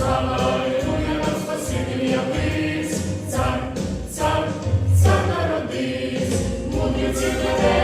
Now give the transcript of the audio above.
Залайнує нас спаситель явись, цар, цар, цар народись, мудреці тебе.